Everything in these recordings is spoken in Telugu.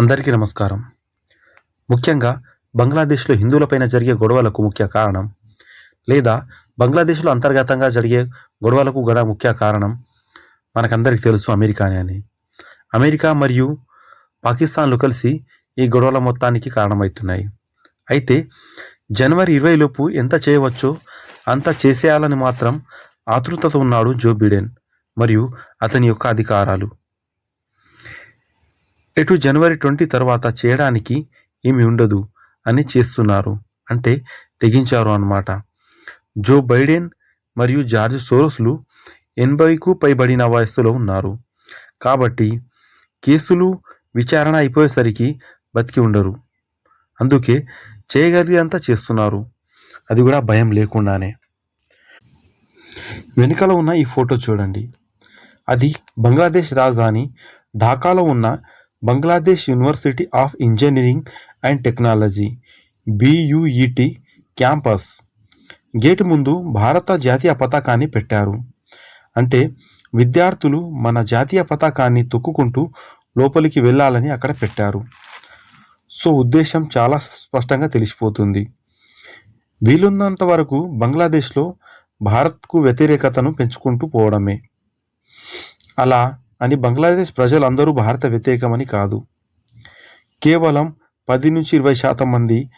అందరికీ నమస్కారం. ముఖ్యంగా బంగ్లాదేశ్లో హిందువులపైన జరిగే గొడవలకు ముఖ్య కారణం లేదా బంగ్లాదేశ్లో అంతర్గతంగా జరిగే గొడవలకు గల ముఖ్య కారణం మనకందరికీ తెలుసు అమెరికానే అని అమెరికా మరియు పాకిస్తాన్లు కలిసి ఈ గొడవల మొత్తానికి కారణమవుతున్నాయి. అయితే జనవరి ఇరవైలోపు ఎంత చేయవచ్చో అంత చేసేయాలని మాత్రం ఆతృతతో ఉన్నాడు జో బిడెన్ మరియు అతని యొక్క అధికారాలు. ఎటు జనవరి ట్వంటీ తర్వాత చేయడానికి ఏమి ఉండదు అని చేస్తున్నారు. అంటే తెగించారు అన్నమాట. జో బైడెన్ మరియు జార్జ్ సోరస్లు ఎనభైకు పైబడిన వయస్సులో ఉన్నారు. కాబట్టి కేసులు విచారణ అయిపోయేసరికి బతికి ఉండరు. అందుకే చేయగలిగేంత చేస్తున్నారు. అది కూడా భయం లేకుండానే. వెనుకలో ఉన్న ఈ ఫోటో చూడండి. అది బంగ్లాదేశ్ రాజధాని ఢాకాలో ఉన్న Bangladesh university of engineering and technology BUET campus. Gate ముందు భారత జాతీయ పతాకాన్ని పెట్టారు. అంటే విద్యార్థులు మన జాతీయ పతాకాన్ని తొక్కుకుంటూ లోపలికి వెళ్ళాలని అక్కడ పెట్టారు. సో ఉద్దేశం చాలా స్పష్టంగా తెలిసిపోతుంది. వీలున్నంత వరకు బంగ్లాదేశ్లో భారత్కు వ్యతిరేకతను పెంచుకుంటూ పోవడమే. అలా అని బంగ్లాదేశ్ ప్రజలందరూ భారత వ్యతిరేకమని కాదు. కేవలం పది నుంచి ఇరవై శాతం మంది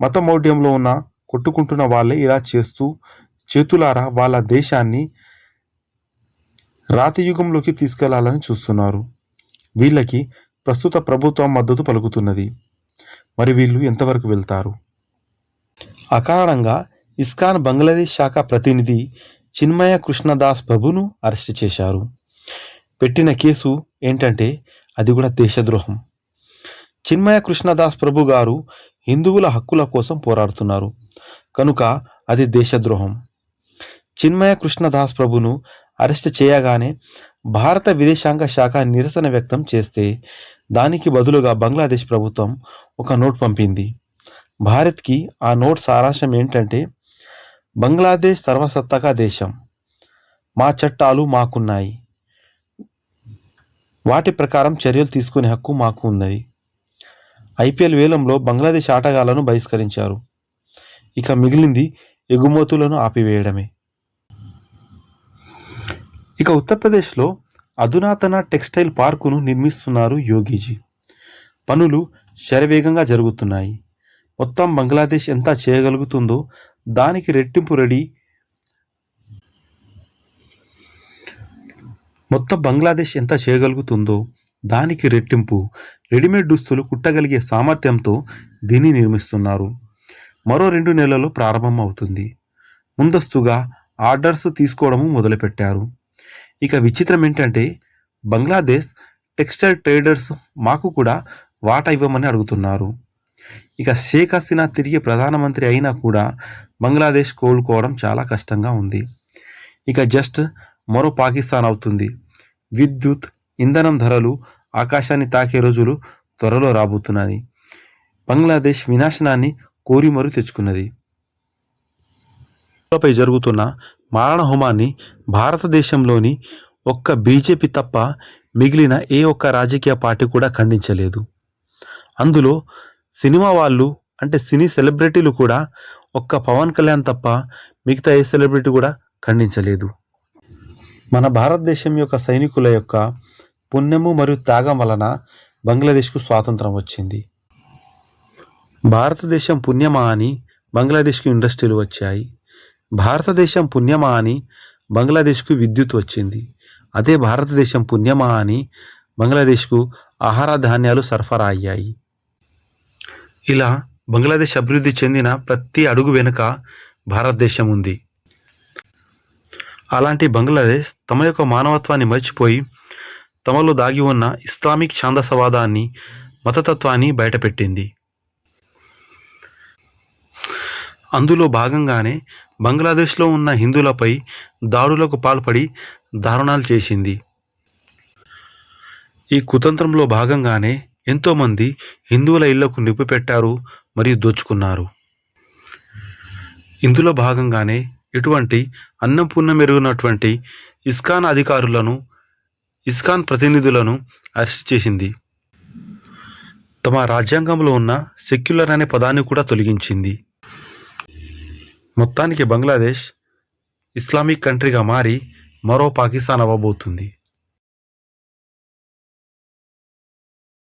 మతమౌఢ్యంలో ఉన్న కొట్టుకుంటున్న వాళ్ళే ఇలా చేస్తూ చేతులారా వాళ్ళ దేశాన్ని రాతియుగంలోకి తీసుకెళ్ళాలని చూస్తున్నారు. వీళ్ళకి ప్రస్తుత ప్రభుత్వం మద్దతు పలుకుతున్నది. మరి వీళ్ళు ఎంతవరకు వెళ్తారు? అకారణంగా ఇస్కాన్ బంగ్లాదేశ్ శాఖ ప్రతినిధి చిన్మయ కృష్ణదాస్ ప్రభును అరెస్ట్ చేశారు. పెట్టిన కేసు ఏంటంటే అది కూడా దేశద్రోహం. చిన్మయ కృష్ణదాస్ ప్రభు గారు హిందువుల హక్కుల కోసం పోరాడుతున్నారు. కనుక అది దేశద్రోహం. చిన్మయ కృష్ణదాస్ ప్రభును అరెస్ట్ చేయగానే భారత విదేశాంగ శాఖ నిరసన వ్యక్తం చేస్తే దానికి బదులుగా బంగ్లాదేశ్ ప్రభుత్వం ఒక నోట్ పంపింది. భారత్కి ఆ నోట్ సారాంశం ఏంటంటే బంగ్లాదేశ్ సర్వసత్తగా దేశం. మా చట్టాలు మాకున్నాయి. వాటి ప్రకారం చర్యలు తీసుకునే హక్కు మాకు ఉన్నది. ఐపీఎల్ వేలంలో బంగ్లాదేశ్ ఆటగాళ్ళను బహిష్కరించారు. ఇక మిగిలింది ఎగుమతులను ఆపివేయడమే. ఇక ఉత్తరప్రదేశ్లో అధునాతన టెక్స్టైల్ పార్కును నిర్మిస్తున్నారు యోగీజీ. పనులు శరవేగంగా జరుగుతున్నాయి. మొత్తం బంగ్లాదేశ్ ఎంత చేయగలుగుతుందో దానికి రెట్టింపు రెడీ మొత్తం బంగ్లాదేశ్ ఎంత చేయగలుగుతుందో దానికి రెట్టింపు రెడీమేడ్ దుస్తులు కుట్టగలిగే సామర్థ్యంతో దీన్ని నిర్మిస్తున్నారు. మరో రెండు నెలల్లో ప్రారంభం అవుతుంది ముందస్తుగా ఆర్డర్స్ తీసుకోవడము మొదలుపెట్టారు. ఇక విచిత్రం ఏంటంటే బంగ్లాదేశ్ టెక్స్టైల్ ట్రేడర్స్ మాకు కూడా వాటా ఇవ్వమని అడుగుతున్నారు. ఇక షేక్ హసీనా తిరిగి ప్రధానమంత్రి అయినా కూడా బంగ్లాదేశ్ కోలుకోవడం చాలా కష్టంగా ఉంది. ఇక జస్ట్ మరో పాకిస్తాన్ అవుతుంది. విద్యుత్ ఇంధనం ధరలు ఆకాశాన్ని తాకే రోజులు త్వరలో రాబోతున్నాయి బంగ్లాదేశ్ వినాశనాన్ని కోరి మరు తెచ్చుకున్నది. పై జరుగుతున్న మారణ హోమాన్ని భారతదేశంలోని ఒక్క బీజేపీ తప్ప మిగిలిన ఏ ఒక్క రాజకీయ పార్టీ కూడా ఖండించలేదు. అందులో సినిమా వాళ్ళు అంటే సినీ సెలబ్రిటీలు కూడా ఒక్క పవన్ కళ్యాణ్ తప్ప మిగతా ఏ సెలబ్రిటీ కూడా ఖండించలేదు. మన భారతదేశం యొక్క సైనికుల యొక్క పుణ్యము మరియు త్యాగం వలన బంగ్లాదేశ్కు స్వాతంత్రం వచ్చింది. భారతదేశం పుణ్యమా అని బంగ్లాదేశ్కు ఇండస్ట్రీలు వచ్చాయి. భారతదేశం పుణ్యమా అని బంగ్లాదేశ్కు విద్యుత్ వచ్చింది. అదే భారతదేశం పుణ్యమా అని బంగ్లాదేశ్కు ఆహార ధాన్యాలు సరఫరా అయ్యాయి. ఇలా బంగ్లాదేశ్ అభివృద్ధి చెందిన ప్రతి అడుగు వెనుక భారతదేశం ఉంది. అలాంటి బంగ్లాదేశ్ తమ యొక్క మానవత్వాన్ని మర్చిపోయి తమలో దాగి ఉన్న ఇస్లామిక్ ఛాందసవాదాన్ని మతతత్వాన్ని బయటపెట్టింది. అందులో భాగంగానే బంగ్లాదేశ్లో ఉన్న హిందువులపై దాడులకు పాల్పడి దారుణాలు చేసింది. ఈ కుతంత్రంలో భాగంగానే ఎంతోమంది హిందువుల ఇళ్ళకు నిప్పు పెట్టారు మరియు దోచుకున్నారు. ఇందులో భాగంగానే ఇటువంటి అన్నపూర్ణ మెరుగునటువంటి ఇస్కాన్ అధికారులను ఇస్కాన్ ప్రతినిధులను అరెస్ట్ చేసింది. తమ రాజ్యాంగంలో ఉన్న సెక్యులర్ అనే పదాన్ని కూడా తొలగించింది. మొత్తానికి బంగ్లాదేశ్ ఇస్లామిక్ కంట్రీగా మారి మరో పాకిస్తాన్ అవ్వబోతుంది.